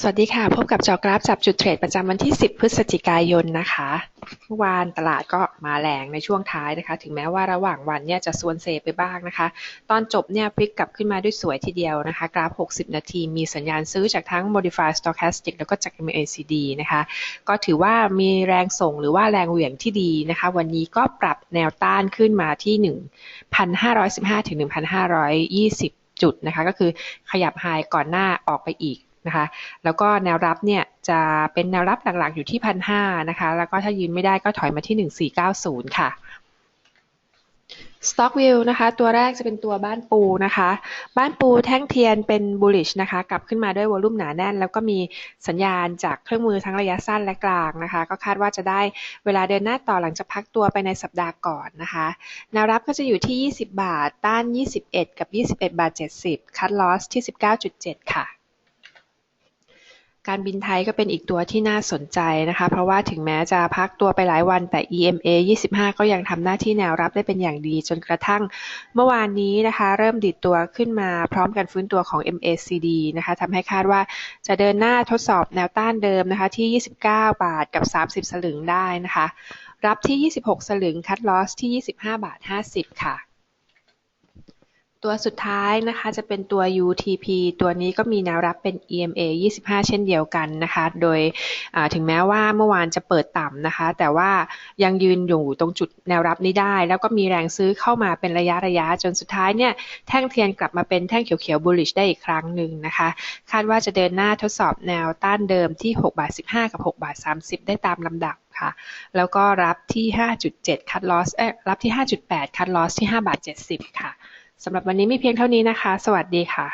สวัสดีค่ะ พบกับจอกราฟจับจุดเทรดประจำวันที่ 10 พฤศจิกายนนะคะเมื่อวานตลาดก็มาแรงในช่วงท้ายนะคะ ถึงแม้ว่าระหว่างวันเนี่ยจะซวนเซไปบ้างนะคะ ตอนจบเนี่ยพลิกกลับขึ้นมาด้วยสวยทีเดียวนะคะ กราฟ 60 นาทีมีสัญญาณซื้อจากทั้ง Modified Stochastic แล้วก็จาก MACD นะคะ ก็ถือว่ามีแรงส่งหรือว่าแรงเหวี่ยงที่ดีนะคะ วันนี้ก็ปรับแนวต้านขึ้นมาที่ 1,515ถึง1,520 จุดนะคะ ก็คือขยับไฮก่อนหน้าออกไปอีก นะคะ แล้วก็แนวรับเนี่ยจะเป็นแนวรับหลักๆอยู่ที่พันห้านะคะ แล้วก็ถ้ายืนไม่ได้ก็ถอยมาที่หนึ่งสี่เก้าศูนย์ค่ะ Stock View นะคะ ตัวแรกจะเป็นตัวบ้านปูนะคะ บ้านปูแท่งเทียนเป็น bullish นะคะ กลับขึ้นมาด้วยวอลุ่มหนาแน่น แล้วก็มีสัญญาณจากเครื่องมือทั้งระยะสั้นและกลางนะคะ ก็คาดว่าจะได้เวลาเดินหน้าต่อหลังจากพักตัวไปในสัปดาห์ก่อนนะคะ แนวรับก็จะอยู่ที่ 20 บาท ต้าน 21 กับ 21 บาท 70 คัดลอสที่ 19.7 ค่ะ การบินไทยก็เป็นอีกตัวที่น่าสนใจนะคะ เพราะว่าถึงแม้จะพักตัวไปหลายวันแต่ EMA 25 ก็ยังทำหน้าที่แนวรับได้เป็นอย่างดี จนกระทั่งเมื่อวานนี้นะคะ เริ่มดิดตัวขึ้นมาพร้อมกันฟื้นตัวของ MACD นะคะทำให้คาดว่าจะเดินหน้าทดสอบแนวต้านเดิมนะคะที่ 29 บาทกับ 30 สลึงได้นะคะ รับที่ 26 สลึงคัดลอสที่ 25 บาท 50 ค่ะ ตัวสุดท้ายนะคะจะเป็นตัว UTP ตัวนี้ก็มีแนวรับเป็น EMA 25 เช่นเดียวกันนะคะ โดยถึงแม้ว่าเมื่อวานจะเปิดต่ำนะคะ แต่ว่ายังยืนอยู่ตรงจุดแนวรับนี้ได้ แล้วก็มีแรงซื้อเข้ามาเป็นระยะระยะจนสุดท้ายเนี่ยแท่งเทียนกลับมาเป็นแท่งเขียวๆ bullish ได้อีกครั้งหนึ่งนะคะ คาดว่าจะเดินหน้าทดสอบแนวต้านเดิมที่6บาท15 กับ6บาท30 ได้ตามลำดับค่ะ แล้วก็รับที่ 5.7 คัดลอสเอ๊รับที่ 5.8 คัดลอสที่5บาท70 ค่ะ สำหรับวันนี้มีเพียงเท่านี้นะคะ สวัสดีค่ะ